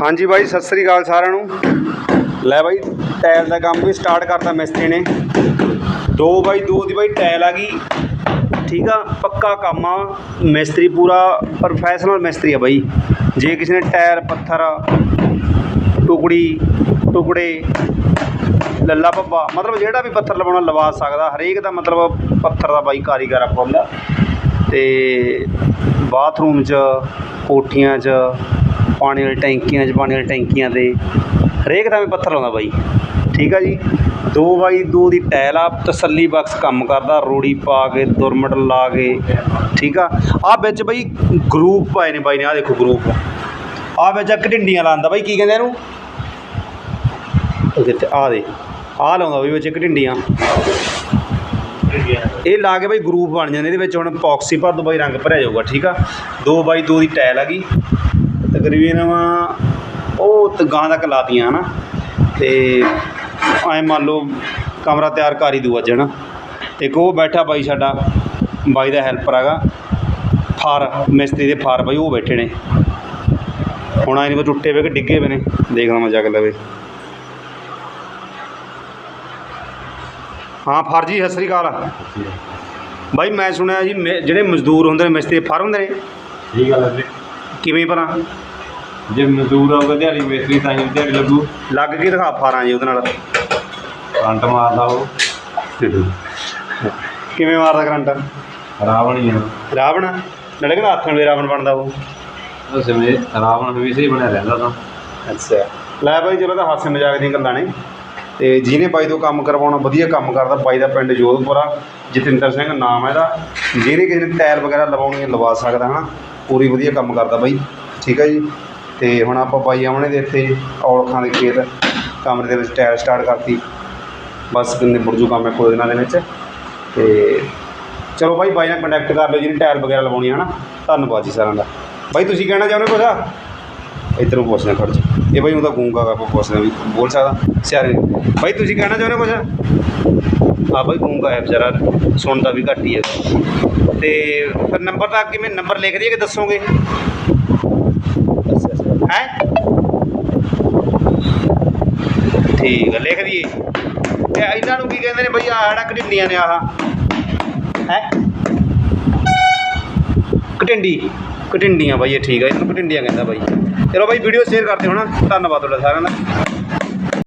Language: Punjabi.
ਹਾਂਜੀ ਬਾਈ, ਸਤਿ ਸ੍ਰੀ ਅਕਾਲ ਸਾਰਿਆਂ ਨੂੰ। ਲੈ ਬਾਈ, ਟਾਇਲ ਦਾ ਕੰਮ ਵੀ ਸਟਾਰਟ ਕਰਤਾ ਮਿਸਤਰੀ ਨੇ। 2 ਬਾਈ 2 ਦੀ ਬਾਈ ਟਾਇਲ ਆ ਗਈ। ਠੀਕ ਆ, ਪੱਕਾ ਕੰਮ ਆ। ਮਿਸਤਰੀ ਪੂਰਾ ਪ੍ਰੋਫੈਸ਼ਨਲ ਮਿਸਤਰੀ ਆ ਬਾਈ। ਜੇ ਕਿਸੇ ਨੇ ਟਾਇਰ ਪੱਥਰ, ਟੁਕੜੀ, ਟੁਕੜੇ, ਲੱਲਾ ਭੱਬਾ, ਮਤਲਬ ਜਿਹੜਾ ਵੀ ਪੱਥਰ ਲਵਾਉਣਾ, ਲਵਾ ਸਕਦਾ। ਹਰੇਕ ਦਾ ਮਤਲਬ ਪੱਥਰ ਦਾ ਬਾਈ ਕਾਰੀਗਰ ਆਪਾਂ ਹੁੰਦਾ ਤੇ ਬਾਥਰੂਮ 'ਚ, ਕੋਠੀਆਂ 'ਚ ਪਾਣੀ ਵਾਲੀ ਟੈਂਕੀਆਂ 'ਚ, ਪਾਣੀ ਵਾਲੀ ਟੈਂਕੀਆਂ ਤੇ। ਹਰੇਕ ਦਾ ਵੀ ਪੱਥਰ ਲਾਉਂਦਾ ਬਾਈ। ਠੀਕ ਆ ਜੀ? 2 ਬਾਈ 2 ਦੀ ਟਾਇਲ ਆ, ਤਸੱਲੀ ਬਖਸ਼ ਕੰਮ ਕਰਦਾ, ਰੋੜੀ ਪਾ ਕੇ, ਦੁਰਮਟ ਲਾ ਕੇ। ਠੀਕ ਆ? ਆ ਵਿੱਚ ਬਾਈ ਗਰੂਪ ਪਾਏ ਨੇ ਬਾਈ ਨੇ ਆ ਦੇਖੋ ਗਰੂਪ ਆ ਵਿੱਚ ਘਟਿੰਡੀਆਂ ਲਾਉਂਦਾ ਬਾਈ, ਕੀ ਕਹਿੰਦੇ ਇਹਨੂੰ? ਉਹ ਆ ਦੇ ਆ ਲਾਉਂਦਾ ਬਾਈ ਵਿੱਚ ਘਟਿੰਡੀਆਂ ਇਹ ਲਾ ਕੇ ਬਾਈ ਗਰੂਪ ਬਣ ਜਾਂਦੇ, ਇਹਦੇ ਵਿੱਚ ਹੁਣ ਪੌਕਸੀ ਭਰ ਦੋ ਬਾਈ ਰੰਗ ਭਰਿਆ ਜਾਊਗਾ, ਠੀਕ ਆ? 2 ਬਾਈ 2 ਦੀ ਟਾਇਲ ਆ ਗਈ। ਤਕਰੀਬਨ ਉਹ ਗਾਂ ਤੱਕ ਲਾਤੀਆਂ ਹਨਾ। ਤੇ ਐ ਮੰਨ ਲਓ ਕਮਰਾ ਤਿਆਰ ਕਰ ਹੀ ਦੂ ਅੱਜ ਹਨਾ। ਇੱਕ ਉਹ ਬੈਠਾ ਬਾਈ ਸਾਡਾ ਬਾਈ ਦਾ ਹੈਲਪਰ ਹੈਗਾ। ਫਾਰ ਮਿਸਤਰੀ ਦੇ ਫਾਰ ਬਾਈ ਉਹ ਬੈਠੇ ਨੇ। ਹੁਣ ਆਏ ਨੇ ਟੁੱਟੇ ਵੇ ਕਿ ਡਿੱਗੇ ਵੇ ਨੇ। ਦੇਖਦਾ ਮੈਂ ਜਾ ਕੇ ਲਵੇ। ਹਾਂ ਫਾਰ ਜੀ ਸਤਿ ਸ੍ਰੀ ਅਕਾਲ। ਬਾਈ ਮੈਂ ਸੁਣਿਆ ਜੀ ਜਿਹੜੇ ਮਜ਼ਦੂਰ ਹੁੰਦੇ ਨੇ ਮਿਸਤਰੀ ਫਾਰ ਹੁੰਦੇ ਨੇ? ਠੀਕ ਗੱਲ ਹੈ ਕਿਵੇਂ ਭਲਾ? ਜੇ ਮਜ਼ਦੂਰ ਆਊਗਾ ਦਿਹਾੜੀ ਮਿਸਤਰੀ ਤਾਂ ਹੀ ਦਿਹਾੜੀ ਲੱਗੂ। ਲੱਗ ਕੇ ਦਿਖਾ ਫਾਰਾਂ ਜੀ ਉਹਦੇ ਨਾਲ। ਕਰੰਟ ਮਾਰਦਾ ਉਹ। ਕਿਵੇਂ ਮਾਰਦਾ ਕਰੰਟ? ਰਾਵਣ ਹੀ ਆ। ਰਾਵਣ? ਨਾਲੇ ਕਹਿੰਦਾ ਹੱਥ ਨਾਲ ਰਾਵਣ ਬਣਦਾ ਉਹ। ਉਹ ਸਮੇਂ ਰਾਵਣ ਹਮੇਸ਼ਾ ਹੀ ਬਣਿਆ ਰਹਿੰਦਾ ਤਾਂ। ਅੱਛਾ। ਲੈ ਬਾਈ ਚਲੋ ਤਾਂ ਹਾਸੇ ਮਜ਼ਾਕ ਦੀਆਂ ਗੱਲਾਂ ਨੇ। ਤੇ ਜਿਹਨੇ ਬਾਈ ਤੋਂ ਕੰਮ ਕਰਵਾਉਣਾ ਵਧੀਆ ਕੰਮ ਕਰਦਾ ਬਾਈ ਦਾ ਪਿੰਡ ਜੋਧਪੁਰਾ ਜਤਿੰਦਰ ਸਿੰਘ ਨਾਮ ਹੈ ਇਹਦਾ। ਜਿਹਨੇ ਕਿਸੇ ਨੇ ਟਾਇਲ ਵਗੈਰਾ ਲਵਾਉਣੀ ਹੈ ਲਵਾ ਸਕਦਾ ਹਨਾ। ਪੂਰੀ ਵਧੀਆ ਕੰਮ ਕਰਦਾ ਬਾਈ। ਠੀਕ ਹੈ ਜੀ। ਤੇ ਹੁਣ ਆਪਾਂ ਬਾਈ ਆਉਣੇ ਦੇ ਇੱਥੇ ਔਲਖਾਂ ਦੇ ਖੇਤ, ਕਮਰੇ ਦੇ ਵਿੱਚ ਟਾਇਰ ਸਟਾਰਟ ਕਰਤੀ। ਬਸ ਕਿੰਨੇ ਬੁਰਜੂ ਕੰਮ ਹੈ ਕੋਈ ਦਿਨਾਂ ਦੇ ਵਿੱਚ। ਤੇ ਚਲੋ ਬਾਈ ਬਾਈ ਨਾਲ ਕੰਟੈਕਟ ਕਰ ਲਿਓ, ਜਿਹਨੇ ਟਾਇਰ ਵਗੈਰਾ ਲਵਾਉਣੀ ਹੈ ਨਾ ਧੰਨਵਾਦ ਜੀ ਸਾਰਿਆਂ ਦਾ। ਬਾਈ, ਤੁਸੀਂ ਕਹਿਣਾ ਚਾਹੁੰਦੇ ਕੁਛ? ਆ ਇੱਧਰੋਂ ਪੁੱਛਣਾ ਖੜ ਜਾ। ਇਹ ਬਾਈ ਉਹਦਾ ਗੂੰਗਾ ਆਪਾਂ ਪੁੱਛਣਾ ਵੀ ਬੋਲ ਸਕਦਾ। ਸਿਆਰੇ ਬਾਈ, ਤੁਸੀਂ ਕਹਿਣਾ ਚਾਹੁੰਦੇ ਕੁਝ ਆ ਬਾਈ, ਗੂੰਗਾ ਹੈ ਵਿਚਾਰਾ। ਸੁਣਦਾ ਵੀ ਘੱਟ ਹੀ ਹੈ। ਤੇ ਫਿਰ ਨੰਬਰ ਦਾ ਕਿਵੇਂ, ਨੰਬਰ ਲਿਖ ਦਈਏ ਕਿ ਦੱਸੋਗੇ? ਹੈ? ਠੀਕ ਹੈ ਲਿਖ ਦਈਏ। ਤੇ ਇਹਨਾਂ ਨੂੰ ਕੀ ਕਹਿੰਦੇ ਨੇ ਬਈ, ਆਹ ਜਿਹੜਾ ਘਟਿੰਡੀਆਂ ਨੇ ਆਹ। ਹੈ? ਘਟਿੰਡੀ ਘਟਿੰਡੀਆਂ ਬਾਈ, ਇਹ ਠੀਕ ਹੈ ਇਹਨੂੰ ਘਟਿੰਡੀਆਂ ਕਹਿੰਦਾ ਬਾਈ। ਚਲੋ ਬਾਈ ਵੀਡੀਓ ਸ਼ੇਅਰ ਕਰਦੇ ਹੋ ਧੰਨਵਾਦ ਤੁਹਾਡਾ ਸਾਰਿਆਂ ਦਾ।